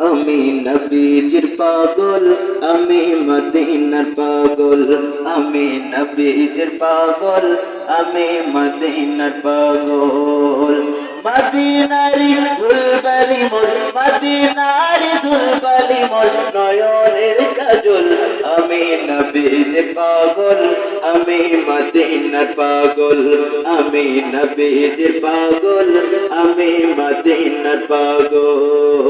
আমি নবীজির পাগল আমি মদিনার পাগল আমি নবীজির পাগল আমি মদিনার পাগল মদিনারি দুলবালি মোর মদিনারি দুলবালি মোর নয়নের কাজল আমি নবীজির পাগল আমি মদিনার পাগল আমি নবীজির পাগল আমি মদিনার পাগল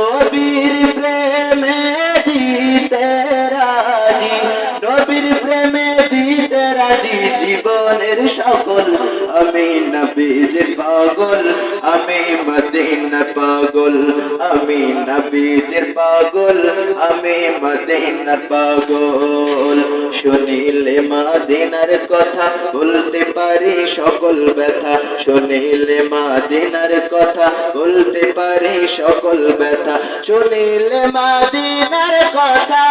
জীবনের সকল, আমি নবীর পাগল, আমি মদিনার পাগল, আমি নবীর পাগল, আমি মদিনার পাগল। শুনিলে মাদিনার কথা বলতে পারি সকল ব্যথা, শুনিলে মাদিনার কথা বলতে পারি সকল ব্যথা, শুনিলে মাদিনার কথা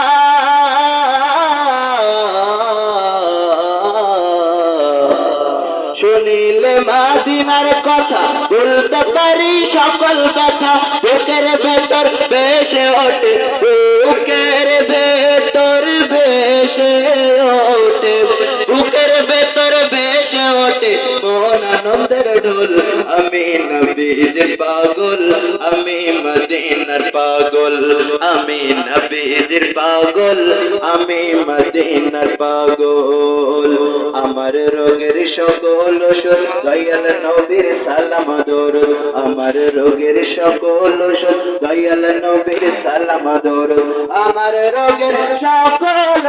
শুনিলে মাদিনার কথা, বলতে পারি সকল কথা। বুকের ভেতর বেশে ওঠে, বুকের ভেতর বেশে ওঠে, বুকের ভেতর বেশে ওঠে। মন আনন্দের ঢোল, আমি নবীজের পাগল, আমি মদিনার পাগল, আমি নবীজের পাগল, আমি মদিনার পাগল। আমার রোগের সকল ওষুধ দয়াল নবীর সালাম দর আমার রোগের সকল ওষুধ দয়াল নবীর সালাম দর আমার রোগের সকল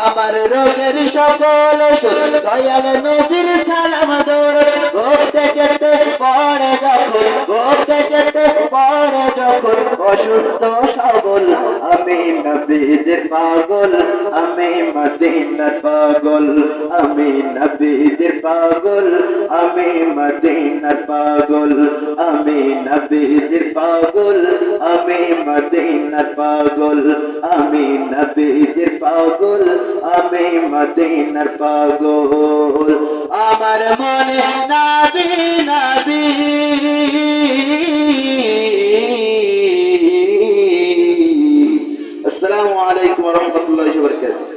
আমার রোগের সকল ওষুধ দয়াল নবীর সালাম পড়ে যখন যখন অসুস্থ সবল আমি নবীজের পাগল, আমি মদিনার পাগল, আমি নবীজের পাগল, আমি মদিনার পাগল, আমি নবীজের পাগল, আমি মদিনার পাগল, আমি নবীজের পাগল, আমি মদিনার পাগল। আমার মনে রাহমাতুল্লাহি